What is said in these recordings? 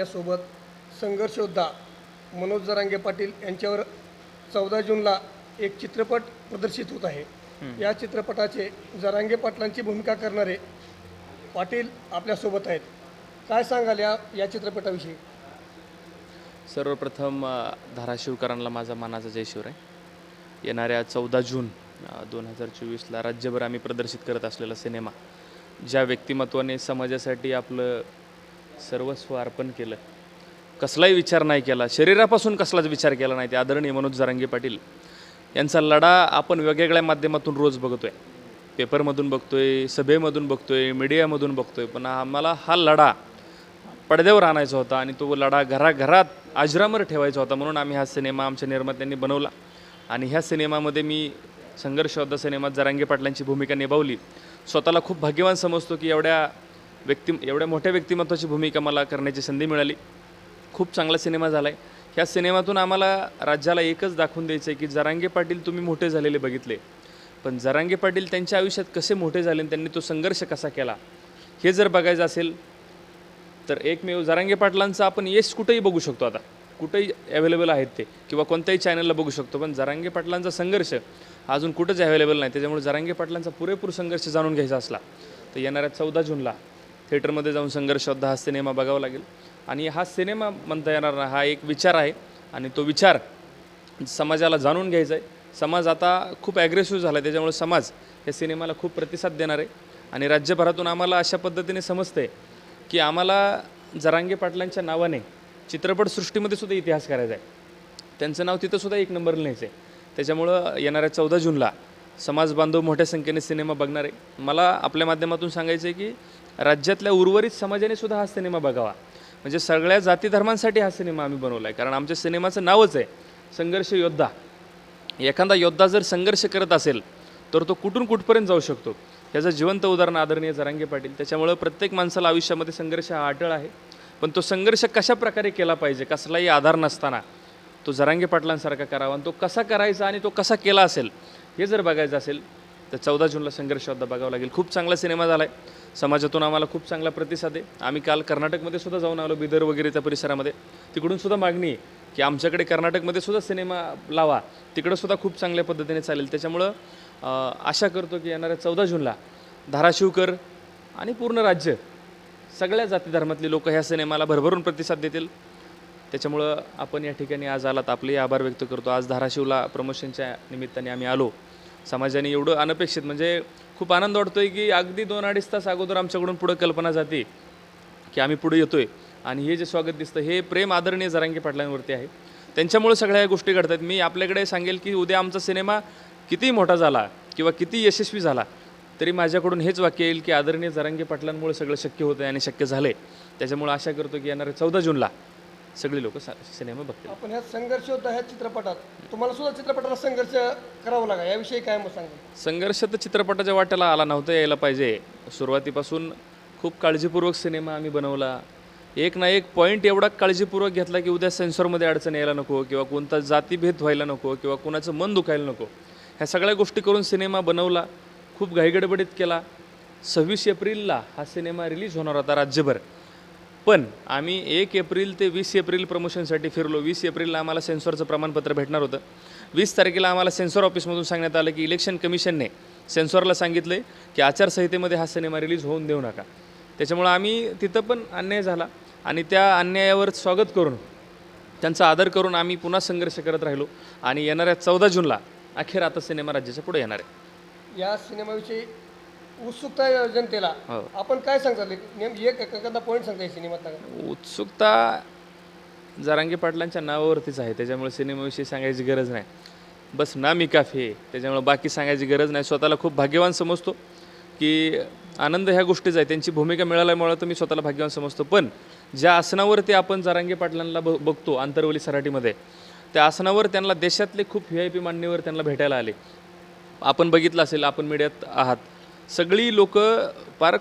आपल्यासोबत संघर्ष योद्धा मनोज जरांगे पाटील यांच्यावर चौदा जूनला एक चित्रपट प्रदर्शित होत आहे. या चित्रपटाचे जरांगे पाटलांची भूमिका करणारे पाटील आपल्यासोबत आहेत. काय सांगाल या या चित्रपटाविषयी? सर्वप्रथम धाराशिवकरांना माझा मानाचा जय शिवराय. येणाऱ्या चौदा जून दोन हजार चोवीसला राज्यभर आम्ही प्रदर्शित करत असलेला सिनेमा ज्या व्यक्तिमत्वाने समाजासाठी आपलं सर्वस्व अर्पण केलं. कसलाही विचार नाही केला. शरीरापासून कसलाच विचार केला नाही ते आदरणीय मनोज जरांगे पाटील. यांचा लढा आपण वेगवेगळ्या माध्यमातून रोज बघतो आहे पेपरमधून बघतो आहे सभेमधून बघतो आहे मीडियामधून बघतो आहे पण आम्हाला हा लढा पडद्यावर आणायचा होता आणि तो लढा घराघरात आजरामर ठेवायचा होता म्हणून आम्ही हा सिनेमा आमच्या निर्मात्यांनी बनवला. आणि ह्या सिनेमामध्ये मी संघर्षयोद्धा सिनेमात जरांगे पाटलांची भूमिका निभावली. स्वतःला खूप भाग्यवान समजतो की एवढ्या व्यक्ती एवढ्या मोठ्या व्यक्तिमत्वाची भूमिका मला करण्याची संधी मिळाली. खूप चांगला सिनेमा झाला आहे ह्या सिनेमातून आम्हाला राज्याला एकच दाखवून द्यायचं आहे की जरांगे पाटील तुम्ही मोठे झालेले बघितले. पण जरांगे पाटील त्यांच्या आयुष्यात कसे मोठे झाले आणि त्यांनी तो संघर्ष कसा केला हे जर बघायचं असेल तर एकमेव जरांगे पाटलांचं आपण यश कुठेही बघू शकतो आता. कुठेही अवेलेबल आहेत ते किंवा कोणत्याही चॅनलला बघू शकतो. पण जरांगे पाटलांचा संघर्ष अजून कुठंच अवेलेबल नाही. त्याच्यामुळे जरांगे पाटलांचा पुरेपूर संघर्ष जाणून घ्यायचा असला तर येणाऱ्या चौदा जूनला थिएटरमध्ये जाऊन संघर्षोद्धा हा सिनेमा बघावा लागेल. आणि हा सिनेमा म्हणता येणार ना हा एक विचार आहे. आणि तो विचार समाजाला जाणून घ्यायचा आहे. समाज आता खूप ॲग्रेसिव्ह झाला आहे त्याच्यामुळे समाज या सिनेमाला खूप प्रतिसाद देणार आहे. आणि राज्यभरातून आम्हाला अशा पद्धतीने समजतं आहे की आम्हाला जरांगे पाटलांच्या नावाने चित्रपटसृष्टीमध्ये सुद्धा इतिहास करायचा आहे. त्यांचं नाव तिथंसुद्धा एक नंबर लिहायचं आहे. त्याच्यामुळं येणाऱ्या चौदा जूनला समाज बांधव मोठ्या संख्येने सिनेमा बघणार आहे. मला आपल्या माध्यमातून सांगायचं आहे की राज्यातल्या उर्वरित समाजाने सुद्धा हा सिनेमा बघावा. म्हणजे सगळ्या जाती धर्मांसाठी हा सिनेमा आम्ही बनवला आहे कारण आमच्या सिनेमाचं नावच आहे संघर्ष योद्धा. एखादा योद्धा जर संघर्ष करत असेल तर तो कुठून कुठपर्यंत जाऊ शकतो? याचं जिवंत उदाहरण आदरणीय जरांगे पाटील. त्याच्यामुळं प्रत्येक माणसाला आयुष्यामध्ये संघर्ष हा अटळ आहे. पण तो संघर्ष कशा प्रकारे केला पाहिजे कसलाही आधार नसताना तो जरांगे पाटलांसारखा करावा. आणि तो कसा करायचा आणि तो कसा केला असेल हे जर बघायचं असेल तर चौदा जूनला संघर्ष योद्धा बघावा लागेल. खूप चांगला सिनेमा झाला आहे समाजातून आम्हाला खूप चांगला प्रतिसाद आहे. आम्ही काल कर्नाटकमध्ये सुद्धा जाऊन आलो बिदर वगैरे त्या परिसरामध्ये. तिकडून सुद्धा मागणी आहे की आमच्याकडे कर्नाटकमध्ये सुद्धा सिनेमा लावा. तिकडं सुद्धा खूप चांगल्या पद्धतीने चालेल. त्याच्यामुळं आशा करतो की येणाऱ्या चौदा जूनला धाराशिवकर आणि पूर्ण राज्य सगळ्या जाती धर्मातले लोक ह्या सिनेमाला भरभरून प्रतिसाद देतील. त्याच्यामुळं आपण या ठिकाणी आज आलात. आपले आभार व्यक्त करतो. आज धाराशिवला प्रमोशनच्या निमित्ताने आम्ही आलो. समाजाने एवढं अनपेक्षित म्हणजे खूप आनंद वाटतोय की अगदी दोन अडीच तास अगोदर आमच्याकडून पुढं कल्पना जाते की आम्ही पुढे येतोय. आणि हे जे स्वागत दिसतं हे प्रेम आदरणीय जरांगे पाटलांवरती आहे. त्यांच्यामुळे सगळ्या या गोष्टी घडतात. मी आपल्याकडे सांगेल की उद्या आमचा सिनेमा किती मोठा झाला किंवा किती यशस्वी झाला तरी माझ्याकडून हेच वाक्य येईल की आदरणीय जरांगे पाटलांमुळे सगळं शक्य होतं आणि शक्य झालं आहे त्याच्यामुळे आशा करतो की येणाऱ्या चौदा जूनला सगळे लोक सिनेमा बघतील. आपण ह्या संघर्ष योद्धा ह्या चित्रपटात. तुम्हाला सुद्धा चित्रपटाला संघर्ष करावा लागा याविषयी काय मग सांगा संघर्ष तर चित्रपटाच्या वाट्याला आला नव्हता यायला पाहिजे. सुरुवातीपासून खूप काळजीपूर्वक सिनेमा आम्ही बनवला. एक ना एक पॉईंट एवढा काळजीपूर्वक घेतला की उद्या सेन्सॉरमध्ये अडचण यायला नको किंवा कोणता जातीभेद व्हायला नको किंवा कोणाचं मन दुखायला नको. ह्या सगळ्या गोष्टी करून सिनेमा बनवला खूप घाईगडबडीत केला. सव्वीस एप्रिलला हा सिनेमा रिलीज होणार होता राज्यभर. पण आम्ही एक एप्रिल ते वीस एप्रिल प्रमोशनसाठी फिरलो. वीस एप्रिलला आम्हाला सेन्सॉरचं प्रमाणपत्र भेटणार होतं. वीस तारखेला आम्हाला सेन्सॉर ऑफिसमधून सांगण्यात आलं की इलेक्शन कमिशनने सेन्सॉरला सांगितलं आहे की आचारसंहितेमध्ये हा सिनेमा रिलीज होऊन देऊ नका. त्याच्यामुळं आम्ही तिथं पण अन्याय झाला आणि त्या अन्यायावर स्वागत करून त्यांचा आदर करून आम्ही पुन्हा संघर्ष करत राहिलो आणि येणाऱ्या चौदा जूनला अखेर आता सिनेमा राज्याच्या पुढे येणार आहे. या सिनेमाविषयी उत्सुकता आहे जनतेला. हो. आपण काय सांगता एक एखादा पॉईंट सांगता या सिनेमात उत्सुकता जरांगे पाटलांच्या नावावरतीच आहे. त्याच्यामुळे सिनेमाविषयी सांगायची गरज नाही. बस नामी काफी आहे. त्याच्यामुळे बाकी सांगायची गरज नाही. स्वतःला खूप भाग्यवान समजतो की आनंद ह्या गोष्टीच आहे. त्यांची भूमिका मिळाल्यामुळं तर मी स्वतःला भाग्यवान समजतो. पण ज्या आसनावरती आपण जरांगे पाटलांना ब बघतो आंतरवली सराटीमध्ये त्या आसनावर त्यांना देशातले खूप व्ही आय पी मान्यवर त्यांना भेटायला आले. आपण बघितलं असेल आपण मीडियात आहात. सगळी लोक फार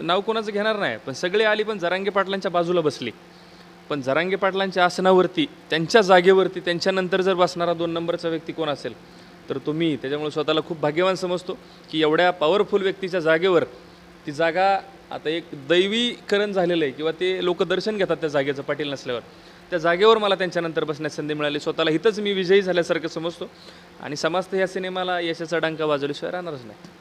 नाव कोणाचं घेणार नाही पण सगळे आली पण जरांगे पाटलांच्या बाजूला बसली. पण जरांगे पाटलांच्या आसनावरती त्यांच्या जागेवरती त्यांच्यानंतर जर बसणारा दोन नंबरचा व्यक्ती कोण असेल तर तो मी. त्याच्यामुळे स्वतःला खूप भाग्यवान समजतो की एवढ्या पॉवरफुल व्यक्तीच्या जागेवर ती जागा आता एक दैवीकरण झालेलं आहे किंवा ते लोक दर्शन घेतात त्या जागेचं पाटील नसल्यावर. त्या जागेवर मला त्यांच्यानंतर बसण्यास संधी मिळाली. स्वतःला इथंच मी विजयी झाल्यासारखं समजतो. आणि समाज ह्या सिनेमाला यशाचा डांका वाजवल्याशिवाय राहणारच नाही.